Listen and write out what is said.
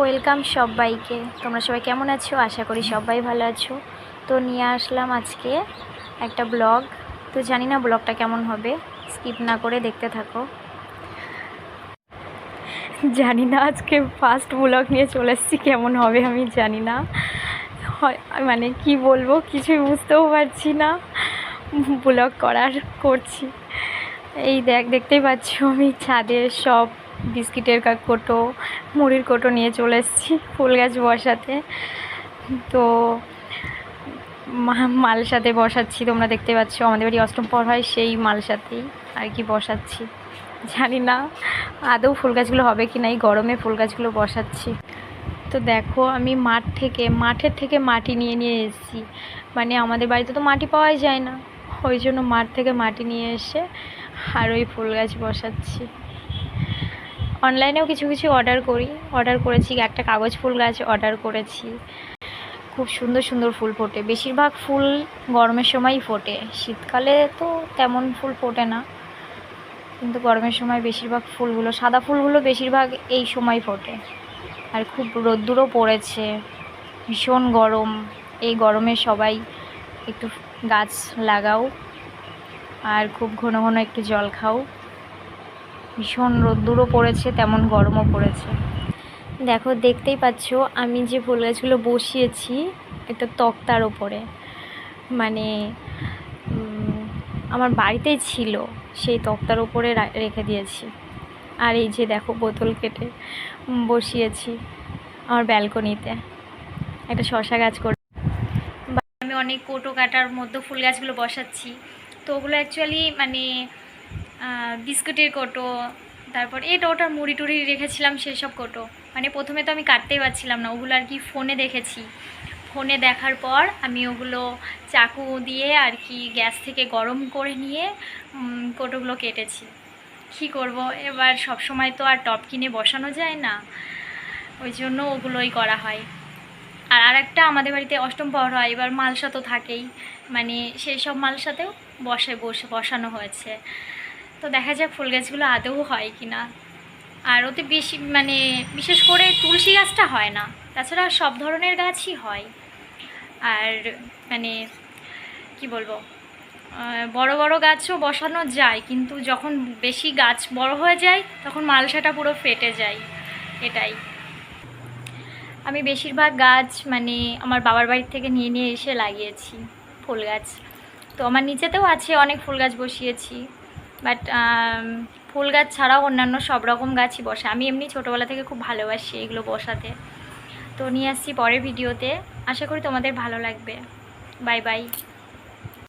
Welcome সবাইকে। তোমরা সবাই কেমন আছো? আশা করি সবাই ভালো আছো। তো নিয়ে আসলাম আজকে একটা ব্লগ। তো জানি না ব্লগটা কেমন হবে। স্কিপ না করে দেখতে থাকো। জানি না আজকে ফার্স্ট ব্লগ নিয়ে চলে এসেছি, কেমন হবে আমি জানি না। হয় মানে কি বলব, কিছুই বুঝতেও পারছি না। ব্লগ করার করছি। এই দেখ, দেখতেই পাচ্ছ আমি ছাদে সব বিস্কিটের কোটো, মুড়ির কোটো নিয়ে চলে এসেছি ফুল গাছ বসাতে। তো মালসাতে বসাচ্ছি, তোমরা দেখতে পাচ্ছ আমাদের বাড়ি অষ্টম পর হয়, সেই মালসাতেই আর কি বসাচ্ছি। জানি না আদৌ ফুল গাছগুলো হবে কি না, এই গরমে ফুল গাছগুলো বসাচ্ছি। তো দেখো আমি মাঠ থেকে, মাঠের থেকে মাটি নিয়ে নিয়ে এসেছি। মানে আমাদের বাড়িতে তো মাটি পাওয়াই যায় না। ওই জন্য মাঠ থেকে মাটি নিয়ে এসে আর ওই ফুল গাছ বসাচ্ছি। অনলাইনেও কিছু কিছু অর্ডার করি। অর্ডার করেছি, একটা কাগজ ফুল গাছ অর্ডার করেছি। খুব সুন্দর সুন্দর ফুল ফোটে। বেশিরভাগ ফুল গরমের সময়ই ফোটে। শীতকালে তো তেমন ফুল ফোটে না। কিন্তু গরমের সময় বেশিরভাগ ফুলগুলো, সাদা ফুলগুলো বেশিরভাগ এই সময় ফোটে। আর খুব রোদ্দুরও পড়েছে। ভীষণ গরম। এই গরমে সবাই একটু গাছ লাগাও। আর খুব ঘন ঘন একটু জল খাও। ভীষণ রোদ্দুরও পড়েছে, তেমন গরমও পড়েছে। দেখো, দেখতেই পাচ্ছ, আমি যে ফুল গাছগুলো বসিয়েছি একটা তক্তার ওপরে মানে আমার বাড়িতেই ছিল, সেই তক্তার ওপরে রেখে দিয়েছি। আর এই যে দেখো, বোতল কেটে বসিয়েছি আমার ব্যালকনিতে। একটা শশা গাছ করে আমি অনেক কোটো কাটার মধ্যে ফুল গাছগুলো বসাচ্ছি। তো ওগুলো অ্যাকচুয়ালি মানে বিস্কুটের কোটো, তারপর এটা ওটা মুড়ি টুড়ি রেখেছিলাম সেসব কোটো। মানে প্রথমে তো আমি কাটতেই পারছিলাম না, ওগুলো আর কি ফোনে দেখেছি। ফোনে দেখার পর আমি ওগুলো চাকু দিয়ে আর কি গ্যাস থেকে গরম করে নিয়ে কোটোগুলো কেটেছি। কী করব? এবার সব সময় তো আর টপ কিনে বসানো যায় না, ওই জন্য ওগুলোই করা হয়। আর আরেকটা আমাদের বাড়িতে অষ্টম পর হয়, এবার মালসা তো থাকেই। মানে সেই সব মালসাতেও বসে বসে, বসানো হয়েছে। তো দেখা যাক ফুল গাছগুলো আদৌ হয় কি না। আর ওতে বেশি মানে বিশেষ করে তুলসী গাছটা হয় না, তাছাড়া সব ধরনের গাছই হয়। আর মানে কি বলব বড় বড় গাছও বসানো যায়, কিন্তু যখন বেশি গাছ বড় হয়ে যায়, তখন মালসাটা পুরো ফেটে যায়, এটাই। আমি বেশিরভাগ গাছ মানে আমার বাবার বাড়ির থেকে নিয়ে নিয়ে এসে লাগিয়েছি ফুল গাছ। তো আমার নিচেতেও আছে অনেক ফুল গাছ বসিয়েছি। বাট ফুল গাছ ছাড়াও অন্যান্য সব রকম গাছই বসে। আমি এমনি ছোটোবেলা থেকে খুব ভালোবাসি এগুলো বসাতে। তো নিয়ে আসছি পরের ভিডিওতে। আশা করি তোমাদের ভালো লাগবে। Bye bye